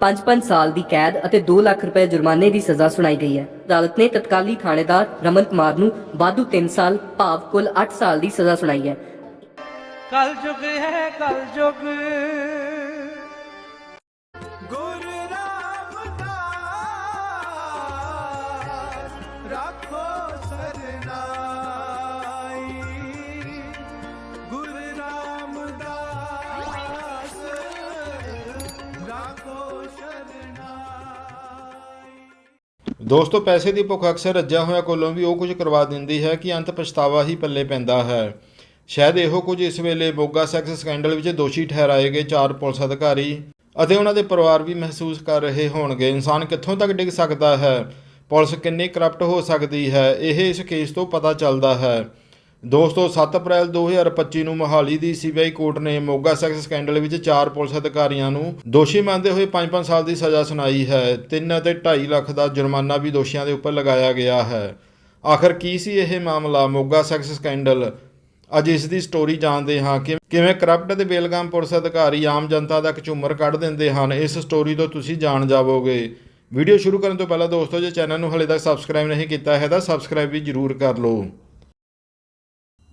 5-5 ਸਾਲ ਦੀ ਕੈਦ ਅਤੇ 2 ਲੱਖ ਰੁਪਏ ਜੁਰਮਾਨੇ ਦੀ ਸਜ਼ਾ ਸੁਣਾਈ ਗਈ ਹੈ। ਅਦਾਲਤ ਨੇ ਤਤਕਾਲੀ ਥਾਣੇਦਾਰ ਰਮਨ ਕੁਮਾਰ ਨੂੰ ਵਾਧੂ 3 ਸਾਲ, ਭਾਵ ਕੁੱਲ 8 ਸਾਲ ਦੀ ਸਜ਼ਾ ਸੁਣਾਈ ਹੈ। ਕਲ ਯੁਗ ਹੈ ਕਲ ਯੁਗ ਦੋਸਤੋ, ਪੈਸੇ ਦੀ ਭੁੱਖ ਅਕਸਰ ਰੱਜਿਆ ਹੋਇਆ ਕੋਲੋਂ ਵੀ ਉਹ ਕੁਝ ਕਰਵਾ ਦਿੰਦੀ ਹੈ ਕਿ ਅੰਤ ਪਛਤਾਵਾ ਹੀ ਪੱਲੇ ਪੈਂਦਾ ਹੈ। ਸ਼ਾਇਦ ਇਹੋ ਕੁਝ ਇਸ ਵੇਲੇ ਮੋਗਾ ਸੈਕਸ ਸਕੈਂਡਲ ਵਿੱਚ ਦੋਸ਼ੀ ਠਹਿਰਾਏ ਗਏ ਚਾਰ ਪੁਲਿਸ ਅਧਿਕਾਰੀ ਅਤੇ ਉਹਨਾਂ ਦੇ ਪਰਿਵਾਰ ਵੀ ਮਹਿਸੂਸ ਕਰ ਰਹੇ ਹੋਣਗੇ। ਇਨਸਾਨ ਕਿੱਥੋਂ ਤੱਕ ਡਿੱਗ ਸਕਦਾ ਹੈ? ਪੁਲਿਸ ਕਿੰਨੀ ਕਰਪਟ ਹੋ ਸਕਦੀ ਹੈ? ਇਹ ਇਸ ਕੇਸ ਤੋਂ ਪਤਾ ਚੱਲਦਾ ਹੈ। ਦੋਸਤੋ 7 ਅਪ੍ਰੈਲ 2025 ਨੂੰ ਮੋਹਾਲੀ ਦੀ ਸੀਬੀਆਈ ਕੋਰਟ ਨੇ ਮੋਗਾ ਸੈਕਸ ਸਕੈਂਡਲ ਵਿੱਚ ਚਾਰ ਪੁਲਿਸ ਅਧਿਕਾਰੀਆਂ ਨੂੰ ਦੋਸ਼ੀ ਮੰਨਦੇ ਹੋਏ 5-5 ਸਾਲ ਦੀ ਸਜ਼ਾ ਸੁਣਾਈ ਹੈ। 3 ਅਤੇ 2.5 ਲੱਖ ਦਾ ਜੁਰਮਾਨਾ ਵੀ ਦੋਸ਼ੀਆਂ ਦੇ ਉੱਪਰ ਲਗਾਇਆ ਗਿਆ ਹੈ। ਆਖਰ ਕੀ ਸੀ ਇਹ ਮਾਮਲਾ? Moga sex scandal. ਅੱਜ ਇਸ ਦੀ ਸਟੋਰੀ ਜਾਣਦੇ ਹਾਂ ਕਿ ਕਿਵੇਂ ਕਰਪਟ ਅਤੇ ਬੇਲਗਾਮ ਪੁਲਿਸ ਅਧਿਕਾਰੀ ਆਮ ਜਨਤਾ ਦਾ ਝੁੰਮਰ ਕੱਢ ਦਿੰਦੇ ਹਨ। ਇਸ ਸਟੋਰੀ ਤੋਂ ਤੁਸੀਂ ਜਾਣ ਜਾਵੋਗੇ। ਵੀਡੀਓ ਸ਼ੁਰੂ ਕਰਨ ਤੋਂ ਪਹਿਲਾਂ ਦੋਸਤੋ, ਜੇ ਚੈਨਲ ਨੂੰ ਹਲੇ ਤੱਕ ਸਬਸਕ੍ਰਾਈਬ ਨਹੀਂ ਕੀਤਾ ਹੈ ਤਾਂ ਸਬਸਕ੍ਰਾਈਬ ਵੀ ਜਰੂਰ ਕਰ ਲਓ।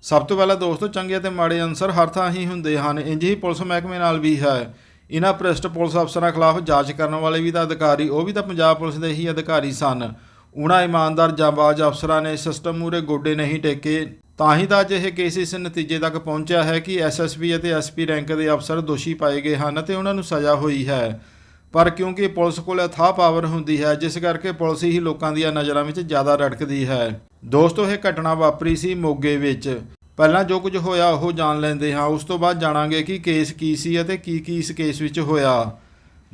ਸਭ ਤੋਂ ਪਹਿਲਾਂ ਦੋਸਤੋ, ਚੰਗੇ ਅਤੇ ਮਾੜੇ ਅਨਸਰ ਹਰ ਥਾਂ ਹੀ ਹੁੰਦੇ ਹਨ। ਇੰਜ ਹੀ ਪੁਲਿਸ ਮਹਿਕਮੇ ਨਾਲ ਵੀ ਹੈ। ਇਹਨਾਂ ਭ੍ਰਿਸ਼ਟ ਪੁਲਿਸ ਅਫਸਰਾਂ ਖਿਲਾਫ ਜਾਂਚ ਕਰਨ ਵਾਲੇ ਵੀ ਤਾਂ ਅਧਿਕਾਰੀ, ਉਹ ਵੀ ਤਾਂ ਪੰਜਾਬ ਪੁਲਿਸ ਦੇ ਹੀ ਅਧਿਕਾਰੀ ਸਨ। ਉਹਨਾਂ ਇਮਾਨਦਾਰ ਜਾਂਬਾਜ਼ ਅਫਸਰਾਂ ਨੇ ਸਿਸਟਮ ਮੂਰੇ ਗੋਡੇ ਨਹੀਂ ਟੇਕੇ। ਤਾਂ ਹੀ ਤਾਂ ਅੱਜ ਇਹ ਕੇਸ ਇਸ ਨਤੀਜੇ ਤੱਕ ਪਹੁੰਚਿਆ ਹੈ ਕਿ ਐਸਐਸਪੀ ਅਤੇ ਐਸਪੀ ਰੈਂਕ ਦੇ ਅਫਸਰ ਦੋਸ਼ੀ ਪਾਏ ਗਏ ਹਨ ਅਤੇ ਉਹਨਾਂ ਨੂੰ ਸਜ਼ਾ ਹੋਈ ਹੈ। ਪਰ ਕਿਉਂਕਿ ਪੁਲਿਸ ਕੋਲ ਅਥਾਹ ਪਾਵਰ ਹੁੰਦੀ ਹੈ, ਜਿਸ ਕਰਕੇ ਪੁਲਿਸ ਹੀ ਲੋਕਾਂ ਦੀਆਂ ਨਜ਼ਰਾਂ ਵਿੱਚ ਜ਼ਿਆਦਾ ਰੜਕਦੀ ਹੈ। ਦੋਸਤੋ, ਇਹ ਘਟਨਾ ਵਾਪਰੀ ਸੀ ਮੋਗੇ ਵਿੱਚ। ਪਹਿਲਾਂ ਜੋ ਕੁਝ ਹੋਇਆ, ਉਹ ਜਾਣ ਲੈਂਦੇ ਹਾਂ। ਉਸ ਤੋਂ ਬਾਅਦ ਜਾਣਾਂਗੇ ਕਿ ਕੇਸ ਕੀ ਸੀ ਅਤੇ ਕੀ ਕੀ ਇਸ ਕੇਸ ਵਿੱਚ ਹੋਇਆ।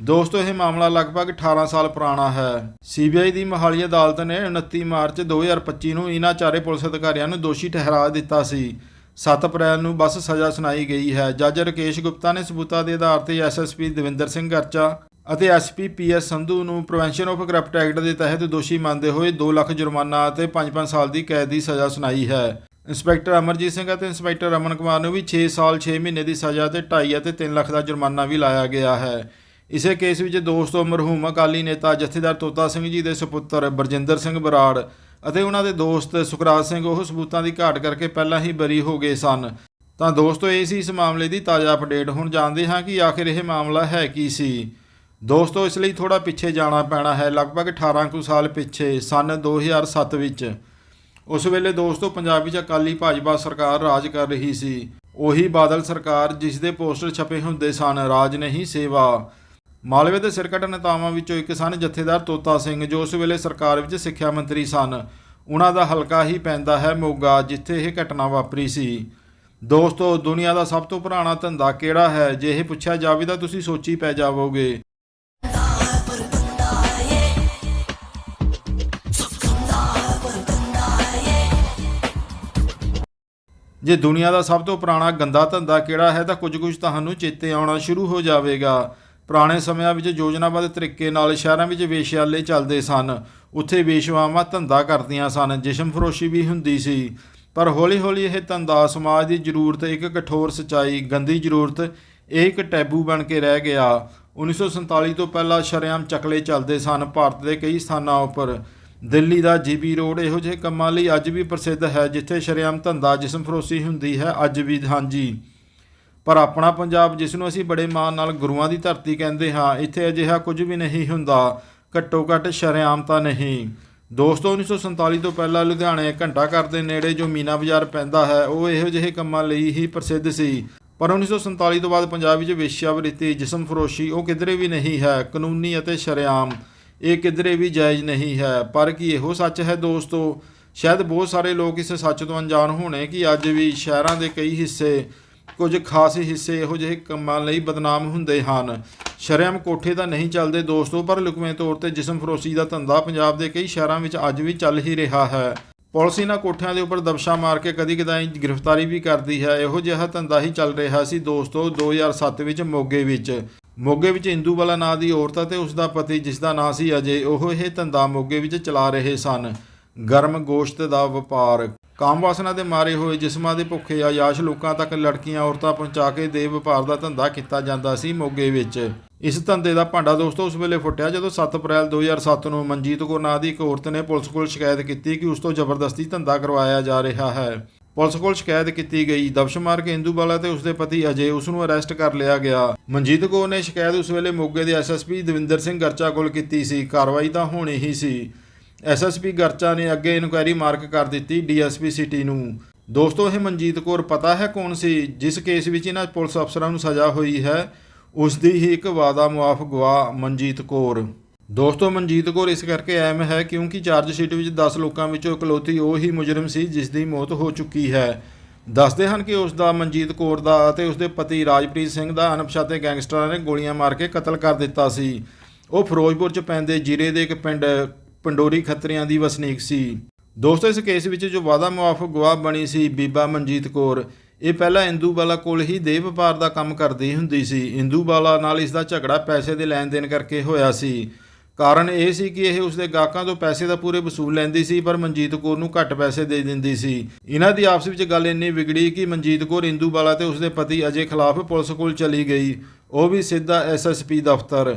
ਦੋਸਤੋ, ਇਹ ਮਾਮਲਾ ਲਗਭਗ 18 ਸਾਲ ਪੁਰਾਣਾ ਹੈ। ਸੀਬੀਆਈ ਦੀ ਮੋਹਾਲੀ ਅਦਾਲਤ ਨੇ 29 ਮਾਰਚ 2025 ਨੂੰ ਇਹਨਾਂ ਚਾਰੇ ਪੁਲਿਸ ਅਧਿਕਾਰੀਆਂ ਨੂੰ ਦੋਸ਼ੀ ਠਹਿਰਾ ਦਿੱਤਾ ਸੀ। 7 ਅਪ੍ਰੈਲ ਨੂੰ ਬਸ ਸਜ਼ਾ ਸੁਣਾਈ ਗਈ ਹੈ। ਜੱਜ ਰਕੇਸ਼ ਗੁਪਤਾ ਨੇ ਸਬੂਤਾਂ ਦੇ ਆਧਾਰ ਤੇ ਐਸਐਸਪੀ ਦਵਿੰਦਰ ਸਿੰਘ ਗਰਚਾ ਅਤੇ ਐਸਪੀ ਪੀਐਸ ਸੰਧੂ ਨੂੰ ਪ੍ਰੀਵੈਂਸ਼ਨ ਆਫ ਕਰਪਟ ਐਕਟ ਦੇ ਤਹਿਤ ਦੋਸ਼ੀ ਮੰਨਦੇ ਹੋਏ 2 ਲੱਖ ਜੁਰਮਾਨਾ ਅਤੇ 5-5 ਸਾਲ ਦੀ ਕੈਦ ਦੀ ਸਜ਼ਾ ਸੁਣਾਈ ਹੈ। ਇੰਸਪੈਕਟਰ ਅਮਰਜੀਤ ਸਿੰਘ ਅਤੇ ਇੰਸਪੈਕਟਰ ਰਮਨ ਕੁਮਾਰ ਨੂੰ ਵੀ 6 ਸਾਲ 6 ਮਹੀਨੇ ਦੀ ਸਜ਼ਾ ਤੇ 2.5 ਅਤੇ 3 ਲੱਖ ਦਾ ਜੁਰਮਾਨਾ ਵੀ ਲਾਇਆ ਗਿਆ ਹੈ। ਇਸੇ ਕੇਸ ਵਿੱਚ ਦੋਸਤੋ ਮਰਹੂਮ ਅਕਾਲੀ ਨੇਤਾ ਜਥੇਦਾਰ ਤੋਤਾ ਸਿੰਘ ਜੀ ਦੇ ਸੁਪੁੱਤਰ ਬਰਜਿੰਦਰ ਸਿੰਘ ਬਰਾੜ ਅਤੇ ਉਹਨਾਂ ਦੇ ਦੋਸਤ ਸੁਖਰਾਜ ਸਿੰਘ ਉਹ ਸਬੂਤਾਂ ਦੀ ਘਾਟ ਕਰਕੇ ਪਹਿਲਾਂ ਹੀ ਬਰੀ ਹੋ ਗਏ ਸਨ। ਤਾਂ ਦੋਸਤੋ, ਇਹ ਸੀ ਇਸ ਮਾਮਲੇ ਦੀ ਤਾਜ਼ਾ ਅਪਡੇਟ ਹੁਣ ਜਾਣਦੇ ਹਾਂ ਕਿ ਆਖਿਰ ਇਹ ਮਾਮਲਾ ਹੈ ਕੀ ਸੀ। ਦੋਸਤੋ, ਇਸ ਲਈ ਥੋੜਾ ਪਿੱਛੇ ਜਾਣਾ ਪੈਣਾ ਹੈ। ਲਗਭਗ 18 ਕੁ ਸਾਲ ਪਿੱਛੇ, ਸਨ 2007 ਵਿੱਚ, ਉਸ ਵੇਲੇ ਦੋਸਤੋ, ਪੰਜਾਬ ਵਿੱਚ ਅਕਾਲੀ ਭਾਜਪਾ ਸਰਕਾਰ ਰਾਜ ਕਰ ਰਹੀ ਸੀ। ਉਹੀ ਬਾਦਲ ਸਰਕਾਰ ਜਿਸ ਦੇ ਪੋਸਟਰ ਛਪੇ ਹੁੰਦੇ ਸਨ, ਰਾਜ ਨਹੀਂ, ਸੇਵਾ। ਮਾਲਵੇ ਦੇ ਸਿਰਕੱਢ ਨੇਤਾਵਾਂ ਵਿੱਚੋਂ ਇੱਕ ਸਨ ਜਥੇਦਾਰ ਤੋਤਾ ਸਿੰਘ, ਜੋ ਉਸ ਵੇਲੇ ਸਰਕਾਰ ਵਿੱਚ ਸਿੱਖਿਆ ਮੰਤਰੀ ਸਨ। ਉਹਨਾਂ ਦਾ ਹਲਕਾ ਹੀ ਪੈਂਦਾ ਹੈ ਮੋਗਾ, ਜਿੱਥੇ ਇਹ ਘਟਨਾ ਵਾਪਰੀ ਸੀ। ਦੋਸਤੋ, ਦੁਨੀਆ ਦਾ ਸਭ ਤੋਂ ਪੁਰਾਣਾ ਧੰਦਾ ਕਿਹੜਾ ਹੈ? ਜੇ ਇਹ ਪੁੱਛਿਆ ਜਾਵੇ ਤਾਂ ਤੁਸੀਂ ਸੋਚੀ ਪੈ ਜਾਵੋਗੇ। ਜੇ ਦੁਨੀਆ ਦਾ ਸਭ ਤੋਂ ਪੁਰਾਣਾ ਗੰਦਾ ਧੰਦਾ ਕਿਹੜਾ ਹੈ, ਤਾਂ ਕੁਝ ਕੁਝ ਤੁਹਾਨੂੰ ਚੇਤੇ ਆਉਣਾ ਸ਼ੁਰੂ ਹੋ ਜਾਵੇਗਾ। ਪੁਰਾਣੇ ਸਮਿਆਂ ਵਿੱਚ ਯੋਜਨਾਬੱਧ ਤਰੀਕੇ ਨਾਲ ਸ਼ਹਿਰਾਂ ਵਿੱਚ ਵੇਸ਼ਿਆਲੇ ਚੱਲਦੇ ਸਨ। ਉੱਥੇ ਵੇਸ਼ਵਾਵਾਂ ਧੰਦਾ ਕਰਦੀਆਂ ਸਨ ਜਿਸਮ ਫਰੋਸ਼ੀ ਵੀ ਹੁੰਦੀ ਸੀ। ਪਰ ਹੌਲੀ-ਹੌਲੀ ਇਹ ਧੰਦਾ ਸਮਾਜ ਦੀ ਜ਼ਰੂਰਤ, ਇੱਕ ਕਠੋਰ ਸਚਾਈ, ਗੰਦੀ ਜ਼ਰੂਰਤ, ਇਹ ਇੱਕ ਟੈਬੂ ਬਣ ਕੇ ਰਹਿ ਗਿਆ। 1947 ਤੋਂ ਪਹਿਲਾਂ ਸ਼ਰੇਆਮ ਚਕਲੇ ਚੱਲਦੇ ਸਨ, ਭਾਰਤ ਦੇ ਕਈ ਸਥਾਨਾਂ ਉੱਪਰ। ਦਿੱਲੀ ਦਾ ਜੀਬੀ ਰੋਡ ਇਹੋ ਜਿਹੇ ਕੰਮਾਂ ਲਈ ਅੱਜ ਵੀ ਪ੍ਰਸਿੱਧ ਹੈ, ਜਿੱਥੇ ਸ਼ਰੇਆਮ ਧੰਦਾ ਜਿਸਮ ਫਰੋਸ਼ੀ ਹੁੰਦੀ ਹੈ ਅੱਜ ਵੀ, ਹਾਂਜੀ। ਪਰ ਆਪਣਾ ਪੰਜਾਬ ਜਿਸ ਨੂੰ ਅਸੀਂ ਬੜੇ ਮਾਣ ਨਾਲ ਗੁਰੂਆਂ ਦੀ ਧਰਤੀ ਕਹਿੰਦੇ ਹਾਂ, ਇੱਥੇ ਅਜਿਹਾ ਕੁਝ ਵੀ ਨਹੀਂ ਹੁੰਦਾ। ਘੱਟੋ ਘੱਟ ਸ਼ਰੇਆਮ ਤਾਂ ਨਹੀਂ। ਦੋਸਤੋ 1947 ਤੋਂ ਪਹਿਲਾਂ ਲੁਧਿਆਣੇ ਘੰਟਾ ਘਰ ਦੇ ਨੇੜੇ ਜੋ ਮੀਨਾ ਬਾਜ਼ਾਰ ਪੈਂਦਾ ਹੈ, ਉਹ ਇਹੋ ਜਿਹੇ ਕੰਮਾਂ ਲਈ ਹੀ ਪ੍ਰਸਿੱਧ ਸੀ। ਪਰ 1947 ਤੋਂ ਬਾਅਦ ਪੰਜਾਬ ਵਿੱਚ ਵੇਸ਼ਿਆਵਰਿਤੀ ਜਿਸਮ ਫਰੋਸ਼ੀ ਉਹ ਕਿਧਰੇ ਵੀ ਨਹੀਂ ਹੈ, ਕਾਨੂੰਨੀ ਅਤੇ ਸ਼ਰੇਆਮ। ਇਹ ਕਿਧਰੇ ਵੀ ਜਾਇਜ਼ ਨਹੀਂ ਹੈ। ਪਰ ਕੀ ਇਹੋ ਸੱਚ ਹੈ ਦੋਸਤੋ? ਸ਼ਾਇਦ ਬਹੁਤ ਸਾਰੇ ਲੋਕ ਇਸ ਸੱਚ ਤੋਂ ਅਣਜਾਣ ਹੋਣੇ ਕਿ ਅੱਜ ਵੀ ਸ਼ਹਿਰਾਂ ਦੇ ਕਈ ਹਿੱਸੇ, ਕੁਝ ਖਾਸ ਹਿੱਸੇ ਇਹੋ ਜਿਹੇ ਕੰਮਾਂ ਲਈ ਬਦਨਾਮ ਹੁੰਦੇ ਹਨ। ਸ਼ਰਮ ਕੋਠੇ ਤਾਂ ਨਹੀਂ ਚੱਲਦੇ ਦੋਸਤੋ, ਪਰ ਲੁਕਵੇਂ ਤੌਰ ਤੇ ਜਿਸਮ ਫਰੋਸ਼ੀ ਦਾ ਧੰਦਾ ਪੰਜਾਬ ਦੇ ਕਈ ਸ਼ਹਿਰਾਂ ਵਿੱਚ ਅੱਜ ਵੀ ਚੱਲ ਹੀ ਰਿਹਾ ਹੈ। ਪੁਲਿਸ ਇਹਨਾਂ ਕੋਠਿਆਂ ਦੇ ਉੱਪਰ ਦਬਸ਼ਾ ਮਾਰ ਕੇ ਕਦੀ ਕਦਾਈ ਗ੍ਰਿਫਤਾਰੀ ਵੀ ਕਰਦੀ ਹੈ। ਇਹੋ ਜਿਹਾ ਧੰਦਾ ਹੀ ਚੱਲ ਰਿਹਾ ਸੀ ਦੋਸਤੋ 2007 ਵਿੱਚ ਮੋਗੇ ਵਿੱਚ। ਮੋਗੇ ਵਿੱਚ ਇੰਦੂ ਵਾਲਾ ਨਾਂ ਦੀ ਔਰਤ ਅਤੇ ਉਸ ਦਾ ਪਤੀ ਜਿਸ ਦਾ ਨਾਂ ਸੀ ਅਜੇ, ਉਹ ਇਹ ਧੰਦਾ ਮੋਗੇ ਵਿੱਚ ਚਲਾ ਰਹੇ ਸਨ। ਗਰਮ ਗੋਸ਼ਤ ਦਾ ਵਪਾਰ। ਕਾਮ ਵਾਸਨਾ ਦੇ ਮਾਰੇ ਹੋਏ ਜਿਸਮਾਂ ਦੇ ਭੁੱਖੇ ਆਯਾਸ਼ ਲੋਕਾਂ ਤੱਕ ਲੜਕੀਆਂ ਔਰਤਾਂ ਪਹੁੰਚਾ ਕੇ ਦੇ ਵਪਾਰ ਦਾ ਧੰਦਾ ਕੀਤਾ ਜਾਂਦਾ ਸੀ ਮੋਗੇ ਵਿੱਚ। ਇਸ ਧੰਦੇ ਦਾ ਭਾਂਡਾ ਦੋਸਤੋ ਉਸ ਵੇਲੇ ਫੁੱਟਿਆ ਜਦੋਂ 7 ਅਪ੍ਰੈਲ 2007 ਨੂੰ ਮਨਜੀਤ ਕੌਰ ਨਾਂ ਦੀ ਇੱਕ ਔਰਤ ਨੇ ਪੁਲਿਸ ਕੋਲ ਸ਼ਿਕਾਇਤ ਕੀਤੀ ਕਿ ਉਸ ਤੋਂ ਜ਼ਬਰਦਸਤੀ ਧੰਦਾ ਕਰਵਾਇਆ ਜਾ ਰਿਹਾ ਹੈ। ਪੁਲਿਸ ਕੋਲ ਸ਼ਿਕਾਇਤ ਕੀਤੀ ਗਈ। ਦਬਸ਼ ਮਾਰ ਕੇ ਇੰਦੂਬਾਲਾ ਤੇ ਉਸਦੇ ਪਤੀ ਅਜੇ ਉਸ ਨੂੰ ਅਰੈਸਟ ਕਰ ਲਿਆ ਗਿਆ। ਮਨਜੀਤ ਕੌਰ ਨੇ ਸ਼ਿਕਾਇਤ ਉਸ ਵੇਲੇ ਮੋਗੇ ਦੇ ਐਸਐਸਪੀ ਦਵਿੰਦਰ ਸਿੰਘ ਗਰਚਾ ਕੋਲ ਕੀਤੀ ਸੀ। ਕਾਰਵਾਈ ਤਾਂ ਹੋਣੀ ਹੀ ਸੀ। ਐਸਐਸਪੀ ਗਰਚਾ ਨੇ ਅੱਗੇ ਇਨਕੁਆਇਰੀ ਮਾਰਕ ਕਰ ਦਿੱਤੀ ਡੀਐਸਪੀ ਸਿਟੀ ਨੂੰ। ਦੋਸਤੋ, ਇਹ ਮਨਜੀਤ ਕੌਰ ਪਤਾ ਹੈ ਕੌਣ ਸੀ? ਜਿਸ ਕੇਸ ਵਿੱਚ ਇਹਨਾਂ ਪੁਲਿਸ ਅਫਸਰਾਂ ਨੂੰ ਸਜ਼ਾ ਹੋਈ ਹੈ ਉਸ ਦੀ ਹੀ ਇੱਕ ਵਾਦਾ ਮੁਆਫ ਗਵਾਹ ਮਨਜੀਤ ਕੌਰ। ਦੋਸਤੋ, ਮਨਜੀਤ ਕੌਰ, ਇਸ ਕਰਕੇ ਅਹਿਮ ਹੈ ਕਿਉਂਕਿ ਚਾਰਜ ਸ਼ੀਟ ਵਿੱਚ 10 ਲੋਕਾਂ ਵਿੱਚੋਂ ਇਕਲੌਤੀ ਉਹ ਹੀ ਮੁਜਰਮ ਸੀ ਜਿਸ ਦੀ ਮੌਤ ਹੋ ਚੁੱਕੀ ਹੈ। ਦੱਸਦੇ ਹਨ ਕਿ ਉਸ ਦਾ, ਮਨਜੀਤ ਕੌਰ ਦਾ ਅਤੇ ਉਸ ਦੇ ਪਤੀ ਰਾਜਪ੍ਰੀਤ ਸਿੰਘ ਦਾ ਅਣਪਛਾਤੇ ਗੈਂਗਸਟਰਾਂ ਨੇ ਗੋਲੀਆਂ ਮਾਰ ਕੇ ਕਤਲ ਕਰ ਦਿੱਤਾ ਸੀ। ਉਹ ਫਿਰੋਜ਼ਪੁਰ ਚ ਪੈਂਦੇ ਜ਼ਿਲ੍ਹੇ ਦੇ ਇੱਕ ਪਿੰਡ, ਪੰਡੋਰੀ ਖੱਤਰੀਆਂ ਦੀ ਵਸਨੀਕ ਸੀ। ਦੋਸਤੋ, ਇਸ ਕੇਸ ਵਿੱਚ ਜੋ ਵਾਦਾ ਮੁਆਫ ਗਵਾਹ ਬਣੀ ਸੀ ਬੀਬਾ ਮਨਜੀਤ ਕੌਰ, ਇਹ ਪਹਿਲਾਂ ਇੰਦੂਬਾਲਾ ਕੋਲ ਹੀ ਦੇਹ ਵਪਾਰ ਦਾ ਕੰਮ ਕਰਦੀ ਹੁੰਦੀ ਸੀ। ਇੰਦੂਬਾਲਾ ਨਾਲ ਇਸ ਦਾ ਝਗੜਾ ਪੈਸੇ ਦੇ ਲੈਣ ਦੇਣ ਕਰਕੇ ਹੋਇਆ ਸੀ। ਕਾਰਨ ਇਹ ਸੀ ਕਿ ਇਹ ਉਸਦੇ ਗਾਹਕਾਂ ਤੋਂ ਪੈਸੇ ਦਾ ਪੂਰੇ ਵਸੂਲ ਲੈਂਦੀ ਸੀ, ਪਰ ਮਨਜੀਤ ਕੌਰ ਨੂੰ ਘੱਟ ਪੈਸੇ ਦੇ ਦਿੰਦੀ ਸੀ। ਇਹਨਾਂ ਦੀ ਆਪਸ ਵਿੱਚ ਗੱਲ ਇੰਨੀ ਵਿਗੜੀ ਕਿ ਮਨਜੀਤ ਕੌਰ ਇੰਦੂਬਾਲਾ ਤੇ ਉਸਦੇ ਪਤੀ ਅਜੇ ਖਿਲਾਫ ਪੁਲਿਸ ਕੋਲ ਚਲੀ ਗਈ। ਉਹ ਵੀ ਸਿੱਧਾ ਐਸਐਸਪੀ ਦਫ਼ਤਰ।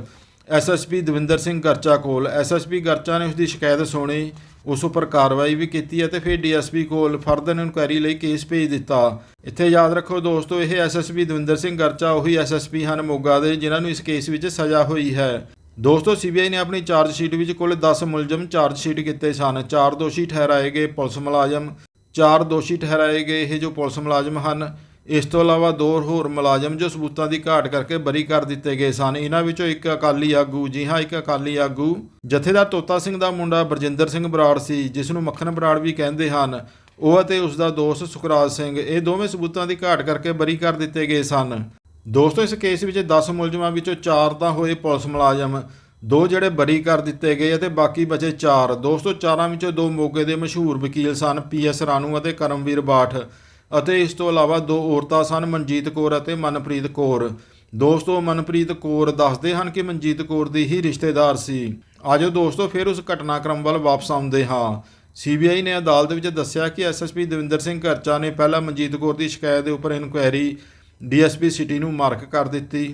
ਐਸਐਸਪੀ ਦਵਿੰਦਰ ਸਿੰਘ ਗਰਚਾ ਕੋਲ। ਐਸਐਸਪੀ ਗਰਚਾ ਨੇ ਉਸ ਦੀ ਸ਼ਿਕਾਇਤ ਸੁਣੀ। ਉਸ ਉੱਪਰ ਕਾਰਵਾਈ ਵੀ ਕੀਤੀ ਅਤੇ ਫਿਰ ਡੀਐਸਪੀ ਕੋਲ ਫਰਦਰ ਇਨਕੁਆਇਰੀ ਲਈ ਕੇਸ ਭੇਜ ਦਿੱਤਾ। ਇੱਥੇ ਯਾਦ ਰੱਖੋ ਦੋਸਤੋ, ਇਹ ਐਸਐਸਪੀ ਦਵਿੰਦਰ ਸਿੰਘ ਗਰਚਾ, ਉਹੀ ਐਸਐਸਪੀ ਹਨ ਮੋਗਾ ਦੇ, ਜਿਨ੍ਹਾਂ ਨੂੰ ਇਸ ਕੇਸ ਵਿੱਚ ਸਜ਼ਾ ਹੋਈ ਹੈ। ਦੋਸਤੋ ਸੀਬੀਆਈ ਨੇ ਆਪਣੀ ਚਾਰਜ ਸ਼ੀਟ ਵਿੱਚ ਕੁੱਲ 10 ਮੁਲਜ਼ਮ ਚਾਰਜ ਸ਼ੀਟ ਕੀਤੇ ਸਨ। ਚਾਰ ਦੋਸ਼ੀ ਠਹਿਰਾਏ ਗਏ, ਪੁਲਿਸ ਮੁਲਾਜ਼ਮ ਚਾਰ ਦੋਸ਼ੀ ਠਹਿਰਾਏ ਗਏ। ਇਹ ਜੋ ਪੁਲਿਸ ਮੁਲਾਜ਼ਮ ਹਨ, ਇਸ ਤੋਂ ਇਲਾਵਾ ਦੋ ਹੋਰ ਮੁਲਾਜ਼ਮ ਜੋ ਸਬੂਤਾਂ ਦੀ ਘਾਟ ਕਰਕੇ ਬਰੀ ਕਰ ਦਿੱਤੇ ਗਏ ਸਨ। ਇਹਨਾਂ ਵਿੱਚੋਂ ਇੱਕ ਅਕਾਲੀ ਆਗੂ, ਜੀ ਹਾਂ, ਇੱਕ ਅਕਾਲੀ ਆਗੂ। ਜਥੇਦਾਰ ਤੋਤਾ ਸਿੰਘ ਦਾ ਮੁੰਡਾ ਬਰਜਿੰਦਰ ਸਿੰਘ ਬਰਾੜ ਸੀ, ਜਿਸ ਨੂੰ ਮੱਖਣ ਬਰਾੜ ਵੀ ਕਹਿੰਦੇ ਹਨ। ਉਹ ਅਤੇ ਉਸ ਦਾ ਦੋਸਤ ਸੁਖਰਾਜ ਸਿੰਘ, ਇਹ ਦੋਵੇਂ ਸਬੂਤਾਂ ਦੀ ਘਾਟ ਕਰਕੇ ਬਰੀ ਕਰ ਦਿੱਤੇ ਗਏ ਸਨ। ਦੋਸਤੋ, ਇਸ ਕੇਸ ਵਿੱਚ 10 ਮੁਲਜ਼ਮਾਂ ਵਿੱਚੋਂ 4 ਤਾਂ ਹੋਏ ਪੁਲਿਸ ਮੁਲਾਜ਼ਮ, ਦੋ ਜਿਹੜੇ ਬਰੀ ਕਰ ਦਿੱਤੇ ਗਏ ਅਤੇ ਬਾਕੀ ਬਚੇ 4 ਦੋਸਤੋ, ਚਾਰਾਂ ਵਿੱਚੋਂ ਦੋ ਮੋਗੇ ਦੇ ਮਸ਼ਹੂਰ ਵਕੀਲ ਸਨ ਪੀਐਸ ਰਾਣੂ ਅਤੇ ਕਰਮਵੀਰ ਬਾਠ ਅਤੇ ਇਸ ਤੋਂ ਇਲਾਵਾ ਦੋ ਔਰਤਾਂ ਸਨ, ਮਨਜੀਤ ਕੌਰ ਅਤੇ ਮਨਪ੍ਰੀਤ ਕੌਰ। ਦੋਸਤੋ, ਮਨਪ੍ਰੀਤ ਕੌਰ ਦੱਸਦੇ ਹਨ ਕਿ ਮਨਜੀਤ ਕੌਰ ਦੀ ਹੀ ਰਿਸ਼ਤੇਦਾਰ ਸੀ। ਆਜੋ ਦੋਸਤੋ, ਫਿਰ ਉਸ ਘਟਨਾਕ੍ਰਮ ਵੱਲ ਵਾਪਸ ਆਉਂਦੇ ਹਾਂ। ਸੀਬੀਆਈ ਨੇ ਅਦਾਲਤ ਵਿੱਚ ਦੱਸਿਆ ਕਿ ਐਸਐਸਪੀ ਦਵਿੰਦਰ ਸਿੰਘ ਘਰਚਾ ਨੇ ਪਹਿਲਾਂ ਮਨਜੀਤ ਕੌਰ ਦੀ ਸ਼ਿਕਾਇਤ ਦੇ ਉੱਪਰ ਇਨਕੁਆਇਰੀ ਡੀਐਸਪੀ ਸਿਟੀ ਨੂੰ ਮਾਰਕ ਕਰ ਦਿੱਤੀ।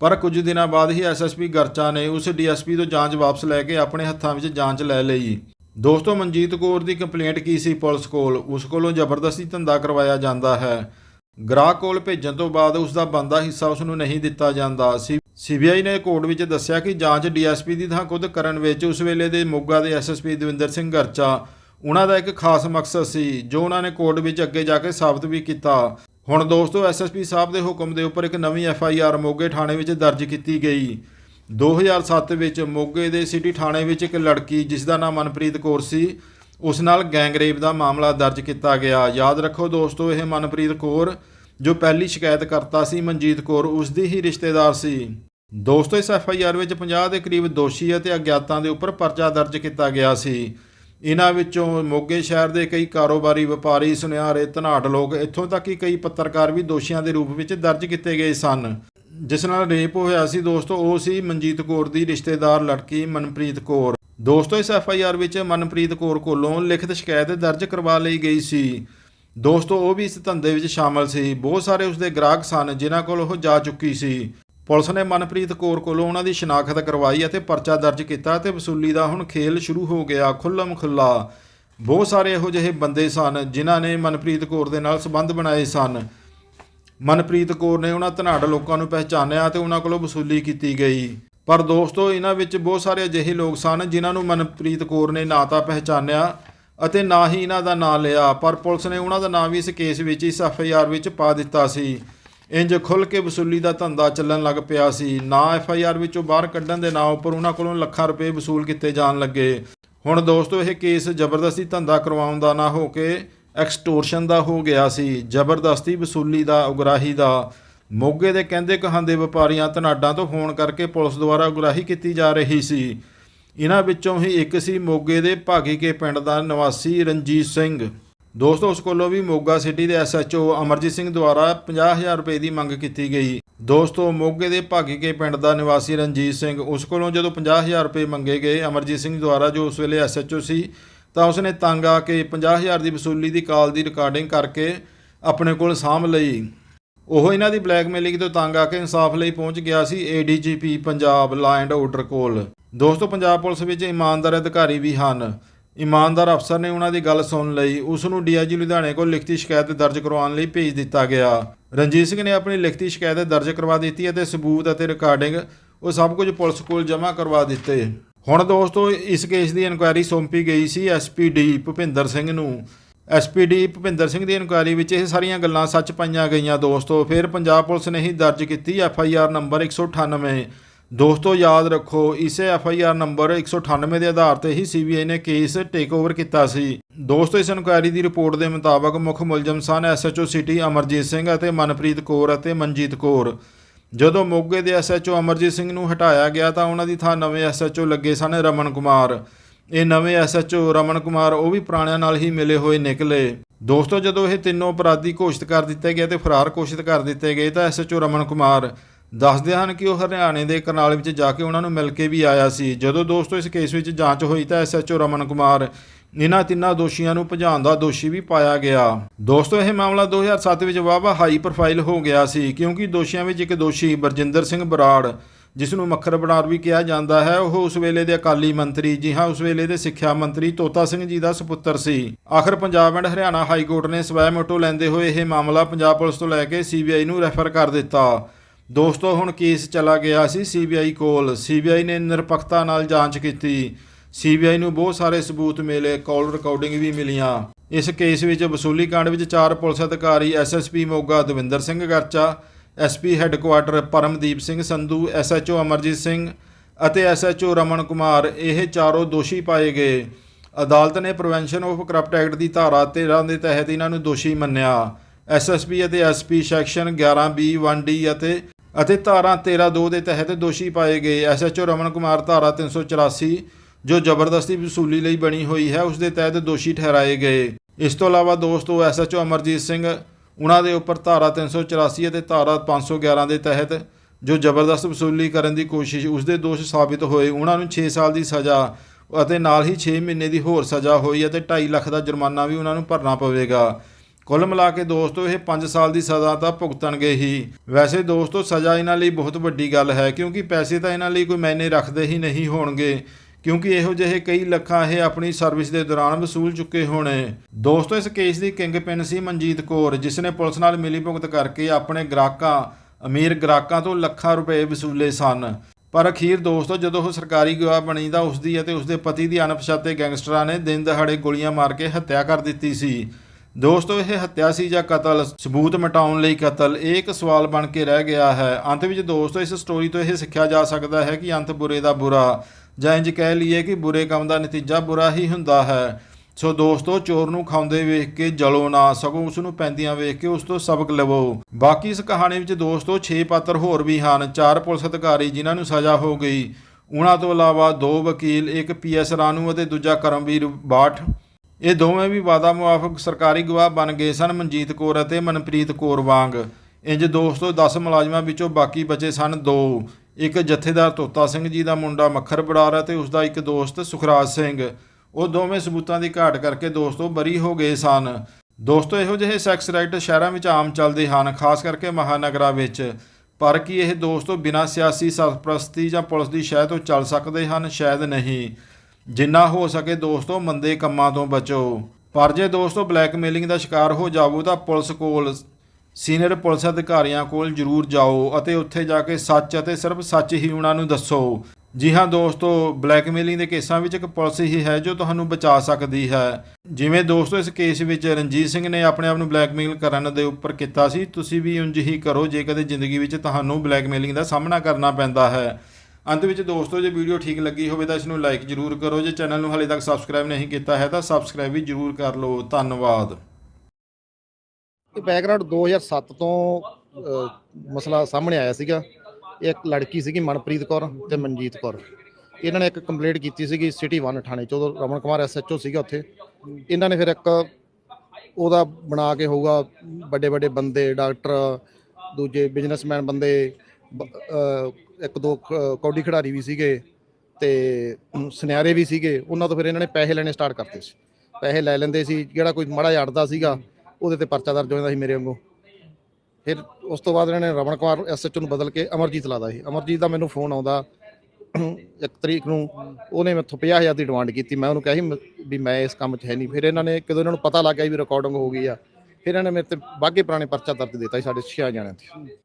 ਪਰ ਕੁਝ ਦਿਨਾਂ ਬਾਅਦ ਹੀ ਐਸਐਸਪੀ ਗਰਚਾ ਨੇ ਉਸ ਡੀਐਸਪੀ ਤੋਂ ਜਾਂਚ ਵਾਪਸ ਲੈ ਕੇ ਆਪਣੇ ਹੱਥਾਂ ਵਿੱਚ ਜਾਂਚ ਲੈ ਲਈ। ਦੋਸਤੋ, ਮਨਜੀਤ ਕੌਰ ਦੀ ਕੰਪਲੇਂਟ ਕੀ ਸੀ ਪੁਲਿਸ ਕੋਲ? ਉਸ ਕੋਲੋਂ ਜ਼ਬਰਦਸਤੀ ਧੰਦਾ ਕਰਵਾਇਆ ਜਾਂਦਾ ਹੈ। ਗ੍ਰਾਹਕ ਕੋਲ ਭੇਜਣ ਤੋਂ ਬਾਅਦ ਉਸ ਦਾ ਬੰਦਾ ਹਿੱਸਾ ਉਸ ਨੂੰ ਨਹੀਂ ਦਿੱਤਾ ਜਾਂਦਾ। ਸੀ ਸੀਬੀਆਈ ਨੇ ਕੋਰਟ ਵਿੱਚ ਦੱਸਿਆ ਕਿ ਜਾਂਚ ਡੀਐਸਪੀ ਦੀ ਥਾਂ ਖੁਦ ਕਰਨ ਵਿੱਚ ਉਸ ਵੇਲੇ ਦੇ ਮੋਗਾ ਦੇ ਐਸਐਸਪੀ ਦਵਿੰਦਰ ਸਿੰਘ ਗਰਚਾ। ਉਹਨਾਂ ਦਾ ਇੱਕ ਖਾਸ ਮਕਸਦ ਸੀ, ਜੋ ਉਹਨਾਂ ਨੇ ਕੋਰਟ ਵਿੱਚ ਅੱਗੇ ਜਾ ਕੇ ਸਾਬਤ ਵੀ ਕੀਤਾ। ਹੁਣ ਦੋਸਤੋ ਐਸਐਸਪੀ ਸਾਹਿਬ ਦੇ ਹੁਕਮ ਦੇ ਉੱਪਰ ਇੱਕ ਨਵੀਂ ਐਫਆਈਆਰ ਮੋਗੇ ਥਾਣੇ ਵਿੱਚ ਦਰਜ ਕੀਤੀ ਗਈ। 2007 ਵਿੱਚ ਮੋਗੇ ਦੇ ਸਿਟੀ ਥਾਣੇ ਵਿੱਚ ਇੱਕ ਲੜਕੀ, ਜਿਸ ਦਾ ਨਾਮ ਮਨਪ੍ਰੀਤ ਕੌਰ ਸੀ, ਉਸ ਨਾਲ ਗੈਂਗਰੇਪ ਦਾ ਮਾਮਲਾ ਦਰਜ ਕੀਤਾ ਗਿਆ। ਯਾਦ ਰੱਖੋ ਦੋਸਤੋ, ਇਹ ਮਨਪ੍ਰੀਤ ਕੌਰ, ਜੋ ਪਹਿਲੀ ਸ਼ਿਕਾਇਤ ਕਰਤਾ ਸੀ, ਮਨਜੀਤ ਕੌਰ, ਉਸ ਦੀ ਹੀ ਰਿਸ਼ਤੇਦਾਰ ਸੀ। ਦੋਸਤੋ, ਇਸ ਐਫਆਈਆਰ ਵਿੱਚ 50 ਦੇ ਕਰੀਬ ਦੋਸ਼ੀ ਅਤੇ ਅਗਿਆਤਾਂ ਦੇ ਉੱਪਰ ਪਰਚਾ ਦਰਜ ਕੀਤਾ ਗਿਆ ਸੀ। ਇਹਨਾਂ ਵਿੱਚੋਂ ਮੋਗੇ ਸ਼ਹਿਰ ਦੇ ਕਈ ਕਾਰੋਬਾਰੀ ਵਪਾਰੀ, ਸੁਨਿਆਰੇ ਧਨਾਟ ਲੋਕ ਇੱਥੋਂ ਤੱਕ ਕਿ ਕਈ ਪੱਤਰਕਾਰ ਵੀ ਦੋਸ਼ੀਆਂ ਦੇ ਰੂਪ ਵਿੱਚ ਦਰਜ ਕੀਤੇ ਗਏ ਸਨ। ਜਿਸ ਨਾਲ ਰੇਪ ਹੋਇਆ ਸੀ ਦੋਸਤੋ, ਉਹ ਸੀ ਮਨਜੀਤ ਕੌਰ ਦੀ ਰਿਸ਼ਤੇਦਾਰ ਲੜਕੀ ਮਨਪ੍ਰੀਤ ਕੌਰ। ਦੋਸਤੋ, ਇਸ ਐੱਫ ਆਈ ਆਰ ਵਿੱਚ ਮਨਪ੍ਰੀਤ ਕੌਰ ਕੋਲੋਂ ਲਿਖਤ ਸ਼ਿਕਾਇਤ ਦਰਜ ਕਰਵਾ ਲਈ ਗਈ ਸੀ। ਦੋਸਤੋ, ਉਹ ਵੀ ਇਸ ਧੰਦੇ ਵਿੱਚ ਸ਼ਾਮਲ ਸੀ। ਬਹੁਤ ਸਾਰੇ ਉਸਦੇ ਗ੍ਰਾਹਕ ਸਨ, ਜਿਨ੍ਹਾਂ ਕੋਲ ਉਹ ਜਾ ਚੁੱਕੀ ਸੀ। ਪੁਲਿਸ ਨੇ ਮਨਪ੍ਰੀਤ ਕੌਰ ਕੋਲੋਂ ਉਹਨਾਂ ਦੀ ਸ਼ਨਾਖਤ ਕਰਵਾਈ ਅਤੇ ਪਰਚਾ ਦਰਜ ਕੀਤਾ ਤੇ ਵਸੂਲੀ ਦਾ ਹੁਣ ਖੇਲ ਸ਼ੁਰੂ ਹੋ ਗਿਆ ਖੁੱਲਮ ਖੁੱਲਾ ਬਹੁਤ ਸਾਰੇ ਇਹੋ ਜਿਹੇ ਬੰਦੇ ਸਨ ਜਿਨ੍ਹਾਂ ਨੇ ਮਨਪ੍ਰੀਤ ਕੌਰ ਦੇ ਨਾਲ ਸੰਬੰਧ ਬਣਾਏ ਸਨ। ਮਨਪ੍ਰੀਤ ਕੌਰ ਨੇ ਉਹਨਾਂ ਧਨਾੜ ਲੋਕਾਂ ਨੂੰ ਪਹਿਚਾਨਿਆ ਤੇ ਉਹਨਾਂ ਕੋਲੋਂ ਵਸੂਲੀ ਕੀਤੀ ਗਈ। ਪਰ ਦੋਸਤੋ, ਇਹਨਾਂ ਵਿੱਚ ਬਹੁਤ ਸਾਰੇ ਅਜਿਹੇ ਲੋਕ ਸਨ ਜਿਨ੍ਹਾਂ ਨੂੰ ਮਨਪ੍ਰੀਤ ਕੌਰ ਨੇ ਨਾ ਤਾਂ ਪਹਿਚਾਨਿਆ ਅਤੇ ਨਾ ਹੀ ਇਹਨਾਂ ਦਾ ਨਾਂ ਲਿਆ। ਪਰ ਪੁਲਿਸ ਨੇ ਉਹਨਾਂ ਦਾ ਨਾਂ ਵੀ ਇਸ ਕੇਸ ਵਿੱਚ ਇਸ ਐਫਆਈਆਰ ਵਿੱਚ ਪਾ ਦਿੱਤਾ ਸੀ। ਇੰਜ ਖੁੱਲ ਕੇ ਵਸੂਲੀ ਦਾ ਧੰਦਾ ਚੱਲਣ ਲੱਗ ਪਿਆ ਸੀ। ਨਾ ਐੱਫ ਆਈ ਆਰ ਵਿੱਚੋਂ ਬਾਹਰ ਕੱਢਣ ਦੇ ਨਾਂ ਉੱਪਰ ਉਹਨਾਂ ਕੋਲੋਂ ਲੱਖਾਂ ਰੁਪਏ ਵਸੂਲ ਕੀਤੇ ਜਾਣ ਲੱਗੇ। ਹੁਣ ਦੋਸਤੋ, ਇਹ ਕੇਸ ਜ਼ਬਰਦਸਤੀ ਧੰਦਾ ਕਰਵਾਉਣ ਦਾ ਨਾ ਹੋ ਕੇ ਐਕਸਟੋਰਸ਼ਨ ਦਾ ਹੋ ਗਿਆ ਸੀ। ਜ਼ਬਰਦਸਤੀ ਵਸੂਲੀ ਦਾ, ਉਗਰਾਹੀ ਦਾ। ਮੋਗੇ ਦੇ ਕਹਿੰਦੇ ਕਹਾਂਦੇ ਵਪਾਰੀਆਂ ਧਨਾਡਾਂ ਤੋਂ ਫੋਨ ਕਰਕੇ ਪੁਲਿਸ ਦੁਆਰਾ ਉਗਰਾਹੀ ਕੀਤੀ ਜਾ ਰਹੀ ਸੀ। ਇਹਨਾਂ ਵਿੱਚੋਂ ਹੀ ਇੱਕ ਸੀ ਮੋਗੇ ਦੇ ਭਾਗੀਕੇ ਪਿੰਡ ਦਾ ਨਿਵਾਸੀ ਰਣਜੀਤ ਸਿੰਘ। ਦੋਸਤੋ, ਉਸ ਕੋਲੋਂ ਵੀ ਮੋਗਾ ਸਿਟੀ ਦੇ ਐਸਐਚਓ ਅਮਰਜੀਤ ਸਿੰਘ ਦੁਆਰਾ 50000 ਰੁਪਏ ਦੀ ਮੰਗ ਕੀਤੀ ਗਈ। ਦੋਸਤੋ, ਮੋਗੇ ਦੇ ਭਾਗੀਕੇ ਪਿੰਡ ਦਾ ਨਿਵਾਸੀ ਰਣਜੀਤ ਸਿੰਘ ਉਸ ਕੋਲੋਂ ਜਦੋਂ 50000 ਰੁਪਏ ਮੰਗੇ ਗਏ ਅਮਰਜੀਤ ਸਿੰਘ ਦੁਆਰਾ, ਜੋ ਉਸ ਵੇਲੇ ਐਸਐਚਓ ਸੀ, ਤਾਂ ਉਸਨੇ ਤੰਗ ਆ ਕੇ 50000 ਦੀ ਵਸੂਲੀ ਦੀ ਕਾਲ ਦੀ ਰਿਕਾਰਡਿੰਗ ਕਰਕੇ ਆਪਣੇ ਕੋਲ ਸਾਂਭ ਲਈ। ਉਹ ਇਹਨਾਂ ਦੀ ਬਲੈਕਮੇਲਿੰਗ ਤੋਂ ਤੰਗ ਆ ਕੇ ਇਨਸਾਫ ਲਈ ਪਹੁੰਚ ਗਿਆ ਸੀ ADGP Punjab law and order ਕੋਲ। ਦੋਸਤੋ, ਪੰਜਾਬ ਪੁਲਿਸ ਵਿੱਚ ਇਮਾਨਦਾਰ ਅਧਿਕਾਰੀ ਵੀ ਹਨ। ਇਮਾਨਦਾਰ ਅਫਸਰ ਨੇ ਉਹਨਾਂ ਦੀ ਗੱਲ ਸੁਣ ਲਈ ਉਸ ਨੂੰ ਡੀਆਈਜੀ ਲੁਧਿਆਣੇ ਕੋਲ ਲਿਖਤੀ ਸ਼ਿਕਾਇਤ ਦਰਜ ਕਰਵਾਉਣ ਲਈ ਭੇਜ ਦਿੱਤਾ ਗਿਆ। ਰਣਜੀਤ ਸਿੰਘ ਨੇ ਆਪਣੀ ਲਿਖਤੀ ਸ਼ਿਕਾਇਤ ਦਰਜ ਕਰਵਾ ਦਿੱਤੀ ਅਤੇ ਸਬੂਤ ਅਤੇ ਰਿਕਾਰਡਿੰਗ ਉਹ ਸਭ ਕੁਝ ਪੁਲਿਸ ਕੋਲ ਜਮ੍ਹਾਂ ਕਰਵਾ ਦਿੱਤੇ। ਹੁਣ ਦੋਸਤੋ, ਇਸ ਕੇਸ ਦੀ ਇਨਕੁਆਇਰੀ ਸੌਂਪੀ ਗਈ ਸੀ ਐਸਪੀਡੀ ਭੁਪਿੰਦਰ ਸਿੰਘ ਨੂੰ। ਐਸਪੀਡੀ ਭੁਪਿੰਦਰ ਸਿੰਘ ਦੀ ਇਨਕੁਆਇਰੀ ਵਿੱਚ ਇਹ ਸਾਰੀਆਂ ਗੱਲਾਂ ਸੱਚ ਪਾਈਆਂ ਗਈਆਂ ਦੋਸਤੋ। ਫਿਰ ਪੰਜਾਬ ਪੁਲਿਸ ਨੇ ਹੀ ਦਰਜ ਕੀਤੀ ਐਫਆਈਆਰ ਨੰਬਰ 198 ਦੋਸਤੋ, ਯਾਦ ਰੱਖੋ, ਇਸੇ ਆਰ ਨੰਬਰ 198 ਦੇ ਆਧਾਰ ਤੇ ਹੀ ਸੀਬੀਆਈ ਨੇ ਕੇਸ ਟੇਕ ਓਵਰ ਕੀਤਾ ਸੀ। ਦੋਸਤੋ, ਇਸ ਇਨਕੁਆਇਰੀ ਦੀ ਰਿਪੋਰਟ ਦੇ ਮੁਤਾਬਕ ਮੁੱਖ ਮੁਲਜ਼ਮ ਸਨ ਐਸਐਚਓ ਸਿਟੀ ਅਮਰਜੀਤ ਸਿੰਘ ਅਤੇ ਮਨਪ੍ਰੀਤ ਕੌਰ ਅਤੇ ਮਨਜੀਤ ਕੌਰ। ਜਦੋਂ ਮੋਗੇ ਦੇ ਐਸਐਚਓ ਅਮਰਜੀਤ ਸਿੰਘ ਨੂੰ ਹਟਾਇਆ ਗਿਆ ਤਾਂ ਉਹਨਾਂ ਦੀ ਥਾਂ ਨਵੇਂ ਐਸਐਚਓ ਲੱਗੇ ਸਨ ਰਮਨ ਕੁਮਾਰ। ਇਹ ਨਵੇਂ ਐਸਐਚਓ ਰਮਨ ਕੁਮਾਰ, ਉਹ ਵੀ ਪੁਰਾਣਿਆਂ ਨਾਲ ਹੀ ਮਿਲੇ ਹੋਏ ਨਿਕਲੇ। ਦੋਸਤੋ, ਜਦੋਂ ਇਹ ਤਿੰਨੋਂ ਅਪਰਾਧੀ ਘੋਸ਼ਿਤ ਕਰ ਦਿੱਤੇ ਗਏ ਤੇ ਫਰਾਰ ਘੋਸ਼ਿਤ ਕਰ ਦਿੱਤੇ ਗਏ ਤਾਂ ਐਸਐਚਓ ਰਮਨ ਕੁਮਾਰ ਦੱਸਦੇ ਹਨ ਕਿ ਉਹ ਹਰਿਆਣੇ ਦੇ ਕਰਨਾਲ ਵਿੱਚ ਜਾ ਕੇ ਉਹਨਾਂ ਨੂੰ ਮਿਲ ਕੇ ਵੀ ਆਇਆ ਸੀ। ਜਦੋਂ ਦੋਸਤੋ, ਇਸ ਕੇਸ ਵਿੱਚ ਜਾਂਚ ਹੋਈ ਤਾਂ ਐਸਐਚਓ ਰਮਨ ਕੁਮਾਰ, ਇਹਨਾਂ ਤਿੰਨਾਂ ਦੋਸ਼ੀਆਂ ਨੂੰ ਭਜਾਉਣ ਦਾ ਦੋਸ਼ੀ ਵੀ ਪਾਇਆ ਗਿਆ। ਦੋਸਤੋ, ਇਹ ਮਾਮਲਾ 2007 ਵਿੱਚ ਵਾਵਾ ਹਾਈ ਪ੍ਰੋਫਾਈਲ ਹੋ ਗਿਆ ਸੀ, ਕਿਉਂਕਿ ਦੋਸ਼ੀਆਂ ਵਿੱਚ ਇੱਕ ਦੋਸ਼ੀ ਬਰਜਿੰਦਰ ਸਿੰਘ ਬਰਾੜ, ਜਿਸ ਨੂੰ ਮੱਖਰ ਬਨਾਰ ਵੀ ਕਿਹਾ ਜਾਂਦਾ ਹੈ, ਉਹ ਉਸ ਵੇਲੇ ਦੇ ਅਕਾਲੀ ਮੰਤਰੀ, ਜੀ ਹਾਂ, ਉਸ ਵੇਲੇ ਦੇ ਸਿੱਖਿਆ ਮੰਤਰੀ ਤੋਤਾ ਸਿੰਘ ਜੀ ਦਾ ਸੁਪੁੱਤਰ ਸੀ। ਆਖਰ Punjab and Haryana high court ਨੇ ਸਵੈ ਮੋਟੋ ਲੈਂਦੇ ਹੋਏ ਇਹ ਮਾਮਲਾ ਪੰਜਾਬ ਪੁਲਿਸ ਤੋਂ ਲੈ ਕੇ ਸੀਬੀਆਈ ਨੂੰ ਰੈਫਰ ਕਰ ਦਿੱਤਾ। ਦੋਸਤੋ, ਹੁਣ ਕੇਸ ਚਲਾ ਗਿਆ ਸੀ ਸੀਬੀਆਈ ਕੋਲ। ਸੀਬੀਆਈ ਨੇ ਨਿਰਪੱਖਤਾ ਨਾਲ ਜਾਂਚ ਕੀਤੀ। ਸੀਬੀਆਈ ਨੂੰ ਬਹੁਤ ਸਾਰੇ ਸਬੂਤ ਮਿਲੇ, ਕਾਲ ਰਿਕਾਰਡਿੰਗ ਵੀ ਮਿਲੀਆਂ। ਇਸ ਕੇਸ ਵਿੱਚ ਵਸੂਲੀ ਕਾਂਡ ਵਿੱਚ ਚਾਰ ਪੁਲਿਸ ਅਧਿਕਾਰੀ SSP Moga Davinder Singh Garcha SP headquarter Parmdeep Singh Sandhu SHO Amarjit Singh ਅਤੇ ਐਸਐਚਓ ਰਮਨ ਕੁਮਾਰ, ਇਹ ਚਾਰੋਂ ਦੋਸ਼ੀ ਪਾਏ ਗਏ। ਅਦਾਲਤ ਨੇ ਪ੍ਰੀਵੈਂਸ਼ਨ ਆਫ ਕਰਪਟ ਐਕਟ ਦੀ ਧਾਰਾ 13 ਦੇ ਤਹਿਤ ਇਹਨਾਂ ਨੂੰ ਦੋਸ਼ੀ ਮੰਨਿਆ। ਐਸਐਸਪੀ ਅਤੇ ਐਸਪੀ ਸੈਕਸ਼ਨ 11 ਬੀ 1 ਡੀ ਅਤੇ ਅਤੇ ਧਾਰਾ 13 2 ਦੇ ਤਹਿਤ ਦੋਸ਼ੀ ਪਾਏ ਗਏ। ਐਸਐਚਓ ਰਮਨ ਕੁਮਾਰ, ਧਾਰਾ 384 ਜੋ ਜ਼ਬਰਦਸਤੀ ਵਸੂਲੀ ਲਈ ਬਣੀ ਹੋਈ ਹੈ, ਉਸ ਦੇ ਤਹਿਤ ਦੋਸ਼ੀ ਠਹਿਰਾਏ ਗਏ। ਇਸ ਤੋਂ ਇਲਾਵਾ ਦੋਸਤੋ ਐਸਐਚਓ ਅਮਰਜੀਤ ਸਿੰਘ, ਉਹਨਾਂ ਦੇ ਉੱਪਰ ਧਾਰਾ 384 ਅਤੇ ਧਾਰਾ 511 ਦੇ ਤਹਿਤ ਜੋ ਜ਼ਬਰਦਸਤ ਵਸੂਲੀ ਕਰਨ ਦੀ ਕੋਸ਼ਿਸ਼, ਉਸ ਦੇ ਦੋਸ਼ ਸਾਬਿਤ ਹੋਏ। ਉਹਨਾਂ ਨੂੰ 6 ਸਾਲ ਦੀ ਸਜ਼ਾ ਅਤੇ ਨਾਲ ਹੀ 6 ਮਹੀਨੇ ਦੀ ਹੋਰ ਸਜ਼ਾ ਹੋਈ ਅਤੇ 2.5 ਲੱਖ ਦਾ ਜੁਰਮਾਨਾ ਵੀ ਉਹਨਾਂ ਨੂੰ ਭਰਨਾ ਪਵੇਗਾ। ਕੁੱਲ ਮਿਲਾ ਕੇ ਦੋਸਤੋ, ਇਹ 5 ਸਾਲ ਦੀ ਸਜ਼ਾ ਤਾਂ ਭੁਗਤਣਗੇ ਹੀ। ਵੈਸੇ ਦੋਸਤੋ, ਸਜ਼ਾ ਇਹਨਾਂ ਲਈ ਬਹੁਤ ਵੱਡੀ ਗੱਲ ਹੈ, ਕਿਉਂਕਿ ਪੈਸੇ ਤਾਂ ਇਹਨਾਂ ਲਈ ਕੋਈ ਮਾਇਨੇ ਰੱਖਦੇ ਹੀ ਨਹੀਂ ਹੋਣਗੇ, ਕਿਉਂਕਿ ਇਹੋ ਜਿਹੇ ਕਈ ਲੱਖਾਂ ਇਹ ਆਪਣੀ ਸਰਵਿਸ ਦੇ ਦੌਰਾਨ ਵਸੂਲ ਚੁੱਕੇ ਹੋਣੇ। ਦੋਸਤੋ, ਇਸ ਕੇਸ ਦੀ ਕਿੰਗ ਪਿਨ ਸੀ ਮਨਜੀਤ ਕੌਰ, ਜਿਸ ਨੇ ਪੁਲਿਸ ਨਾਲ ਮਿਲੀ ਭੁਗਤ ਕਰਕੇ ਆਪਣੇ ਗ੍ਰਾਹਕਾਂ, ਅਮੀਰ ਗ੍ਰਾਹਕਾਂ ਤੋਂ ਲੱਖਾਂ ਰੁਪਏ ਵਸੂਲੇ ਸਨ। ਪਰ ਅਖੀਰ ਦੋਸਤੋ, ਜਦੋਂ ਉਹ ਸਰਕਾਰੀ ਗਵਾਹ ਬਣੀ ਤਾਂ ਉਸ ਦੀ ਅਤੇ ਉਸ ਦੇ ਪਤੀ ਦੀ ਅਣਪਛਾਤੇ ਗੈਂਗਸਟਰਾਂ ਨੇ ਦਿਨ ਦਹਾੜੇ ਗੋਲੀਆਂ ਮਾਰ ਕੇ ਹੱਤਿਆ ਕਰ ਦਿੱਤੀ ਸੀ। ਦੋਸਤੋ, ਇਹ ਹੱਤਿਆ ਸੀ ਜਾਂ ਕਤਲ? ਸਬੂਤ ਮਿਟਾਉਣ ਲਈ ਕਤਲ? ਇਹ ਇੱਕ ਸਵਾਲ ਬਣ ਕੇ ਰਹਿ ਗਿਆ ਹੈ। ਅੰਤ ਵਿੱਚ ਦੋਸਤੋ, ਇਸ ਸਟੋਰੀ ਤੋਂ ਇਹ ਸਿੱਖਿਆ ਜਾ ਸਕਦਾ ਹੈ ਕਿ ਅੰਤ ਬੁਰੇ ਦਾ ਬੁਰਾ। ਜਾਂ ਇੰਜ ਕਹਿ ਲਈਏ ਕਿ ਬੁਰੇ ਕੰਮ ਦਾ ਨਤੀਜਾ ਬੁਰਾ ਹੀ ਹੁੰਦਾ ਹੈ। ਸੋ ਦੋਸਤੋ, ਚੋਰ ਨੂੰ ਖਾਉਂਦੇ ਵੇਖ ਕੇ ਜਲੋ ਨਾ। ਸਗੋਂ ਉਸ ਨੂੰ ਪੈਂਦੀਆਂ ਵੇਖ ਕੇ ਉਸ ਤੋਂ ਸਬਕ ਲਵੋ। ਬਾਕੀ ਇਸ ਕਹਾਣੀ ਵਿੱਚ ਦੋਸਤੋ 6 ਪਾਤਰ ਹੋਰ ਵੀ ਹਨ। ਚਾਰ ਪੁਲਿਸ ਅਧਿਕਾਰੀ ਜਿਨ੍ਹਾਂ ਨੂੰ ਸਜ਼ਾ ਹੋ ਗਈ। ਉਹਨਾਂ ਤੋਂ ਇਲਾਵਾ ਦੋ ਵਕੀਲ, ਇੱਕ ਪੀਐਸ ਰਾਨੂ ਅਤੇ ਦੂਜਾ ਕਰਮਵੀਰ ਬਾਠ। ਇਹ ਦੋਵੇਂ ਵੀ ਵਾਦਾ ਮੁਆਫਕ ਸਰਕਾਰੀ ਗਵਾਹ ਬਣ ਗਏ ਸਨ, ਮਨਜੀਤ ਕੌਰ ਅਤੇ ਮਨਪ੍ਰੀਤ ਕੌਰ ਵਾਂਗ। ਇੰਜ ਦੋਸਤੋ 10 ਮੁਲਾਜ਼ਮਾਂ ਵਿੱਚੋਂ ਬਾਕੀ ਬਚੇ ਸਨ ਦੋ। ਇੱਕ ਜਥੇਦਾਰ ਤੋਤਾ ਸਿੰਘ ਜੀ ਦਾ ਮੁੰਡਾ ਮੱਖਰ ਬੜਾਰ ਅਤੇ ਉਸ ਦਾ ਇੱਕ ਦੋਸਤ ਸੁਖਰਾਜ ਸਿੰਘ। ਉਹ ਦੋਵੇਂ ਸਬੂਤਾਂ ਦੀ ਘਾਟ ਕਰਕੇ ਦੋਸਤੋ ਬਰੀ ਹੋ ਗਏ ਸਨ। ਦੋਸਤੋ, ਇਹੋ ਜਿਹੇ ਸੈਕਸ ਰਾਈਟ ਸ਼ਹਿਰਾਂ ਵਿੱਚ ਆਮ ਚੱਲਦੇ ਹਨ, ਖਾਸ ਕਰਕੇ ਮਹਾਨਗਰਾਂ ਵਿੱਚ। ਪਰ ਕੀ ਇਹ ਦੋਸਤੋ ਬਿਨਾਂ ਸਿਆਸੀ, ਸਰਪ੍ਰਸਤੀ ਜਾਂ ਪੁਲਿਸ ਦੀ ਸ਼ਹਿ ਤੋਂ ਚੱਲ ਸਕਦੇ ਹਨ? ਸ਼ਾਇਦ ਨਹੀਂ। ਜਿੰਨਾ ਹੋ ਸਕੇ ਦੋਸਤੋ ਮੰਦੇ ਕੰਮਾਂ ਤੋਂ ਬਚੋ। ਪਰ ਜੇ ਦੋਸਤੋ ਬਲੈਕਮੇਲਿੰਗ ਦਾ ਸ਼ਿਕਾਰ ਹੋ ਜਾਵੋ ਤਾਂ ਪੁਲਿਸ ਕੋਲ, ਸੀਨੀਅਰ ਪੁਲਿਸ ਅਧਿਕਾਰੀਆਂ ਕੋਲ ਜਰੂਰ ਜਾਓ ਅਤੇ ਉੱਥੇ ਜਾ ਕੇ ਸੱਚ ਅਤੇ ਸਿਰਫ ਸੱਚ ਹੀ ਉਹਨਾਂ ਨੂੰ ਦੱਸੋ। ਜੀ ਹਾਂ ਦੋਸਤੋ, ਬਲੈਕਮੇਲਿੰਗ ਦੇ ਕੇਸਾਂ ਵਿੱਚ ਇੱਕ ਪੁਲਿਸ ਹੀ ਹੈ ਜੋ ਤੁਹਾਨੂੰ ਬਚਾ ਸਕਦੀ ਹੈ। ਜਿਵੇਂ ਦੋਸਤੋ ਇਸ ਕੇਸ ਵਿੱਚ ਰਣਜੀਤ ਸਿੰਘ ਨੇ ਆਪਣੇ ਆਪ ਨੂੰ ਬਲੈਕਮੇਲ ਕਰਨ ਦੇ ਉੱਪਰ ਕੀਤਾ ਸੀ, ਤੁਸੀਂ ਵੀ ਉਂਝ ਹੀ ਕਰੋ, ਜੇ ਕਦੇ ਜ਼ਿੰਦਗੀ ਵਿੱਚ ਤੁਹਾਨੂੰ ਬਲੈਕਮੇਲਿੰਗ ਦਾ ਸਾਹਮਣਾ ਕਰਨਾ ਪੈਂਦਾ ਹੈ। ਅੰਤ ਵਿੱਚ ਦੋਸਤੋ, ਜੇ ਵੀਡੀਓ ਠੀਕ ਲੱਗੀ ਹੋਵੇ ਤਾਂ ਇਸ ਨੂੰ ਲਾਈਕ ਜਰੂਰ ਕਰੋ। ਜੇ ਚੈਨਲ ਨੂੰ ਹਾਲੇ ਤੱਕ ਸਬਸਕ੍ਰਾਈਬ ਨਹੀਂ ਕੀਤਾ ਹੈ ਤਾਂ ਸਬਸਕ੍ਰਾਈਬ ਵੀ ਜਰੂਰ ਕਰ ਲਓ। ਧੰਨਵਾਦ। ਇਹ ਬੈਕਗ੍ਰਾਉਂਡ 2007 ਤੋਂ ਮਸਲਾ ਸਾਹਮਣੇ ਆਇਆ ਸੀਗਾ। ਇੱਕ ਲੜਕੀ ਸੀਗੀ, ਮਨਪ੍ਰੀਤ ਕੌਰ ਤੇ ਮਨਜੀਤ ਕੌਰ। ਇਹਨਾਂ ਨੇ ਇੱਕ ਕੰਪਲੇਂਟ ਕੀਤੀ ਸੀਗੀ ਸਿਟੀ 1 ਥਾਣੇ ਚ। ਉਦੋਂ ਰਮਨ ਕੁਮਾਰ ਐਸਐਚਓ ਸੀਗਾ ਉੱਥੇ। ਇਹਨਾਂ ਨੇ ਫਿਰ ਇੱਕ ਉਹਦਾ ਬਣਾ ਕੇ ਹੋਊਗਾ ਵੱਡੇ ਵੱਡੇ ਬੰਦੇ, ਡਾਕਟਰ, ਦੂਜੇ ਬਿਜ਼ਨਸਮੈਨ ਬੰਦੇ ਇੱਕ ਦੋ ਖ- ਕੌਡੀ ਖਿਡਾਰੀ ਵੀ ਸੀਗੇ ਤੇ ਸੁਨਿਆਰੇ ਵੀ ਸੀਗੇ, ਉਹਨਾਂ ਤੋਂ ਫਿਰ ਇਹਨਾਂ ਨੇ ਪੈਸੇ ਲੈਣੇ ਸਟਾਰਟ ਕਰਤੇ ਸੀ। ਪੈਸੇ ਲੈ ਲੈਂਦੇ ਸੀ, ਜਿਹੜਾ ਕੋਈ ਮਾੜਾ ਜੜਦਾ ਸੀਗਾ, ਉਹਦੇ ਤੇ ਪਰਚਾ ਦਰਜ ਹੋ ਜਾਂਦਾ ਸੀ ਮੇਰੇ ਵਾਂਗੂ। ਫਿਰ ਉਸ ਤੋਂ ਬਾਅਦ ਇਹਨਾਂ ਨੇ ਰਮਨ ਕੁਮਾਰ ਐਸਐਚਓ ਨੂੰ ਬਦਲ ਕੇ ਅਮਰਜੀਤ ਲਾਦਾ ਸੀ। ਅਮਰਜੀਤ ਦਾ ਮੈਨੂੰ ਫੋਨ ਆਉਂਦਾ ਇੱਕ ਤਰੀਕ ਨੂੰ, ਉਹਨੇ ਮੈਥੋਂ 50000 ਦੀ ਡਿਮਾਂਡ ਕੀਤੀ। ਮੈਂ ਉਹਨੂੰ ਕਿਹਾ ਸੀ ਵੀ ਮੈਂ ਇਸ ਕੰਮ 'ਚ ਹੈ ਨਹੀਂ। ਫਿਰ ਇਹਨਾਂ ਨੇ ਕਦੋਂ ਇਹਨਾਂ ਨੂੰ ਪਤਾ ਲੱਗ ਗਿਆ ਵੀ ਰਿਕਾਰਡਿੰਗ ਹੋ ਗਈ ਆ, ਫਿਰ ਇਹਨਾਂ ਨੇ ਮੇਰੇ ਤੇ ਬਾਗੇ ਪੁਰਾਣੇ ਪਰਚਾ ਦਰਜ ਦਿੱਤਾ ਸੀ ਸਾਡੇ ਛੇ ਜਣਿਆਂ ਤੇ।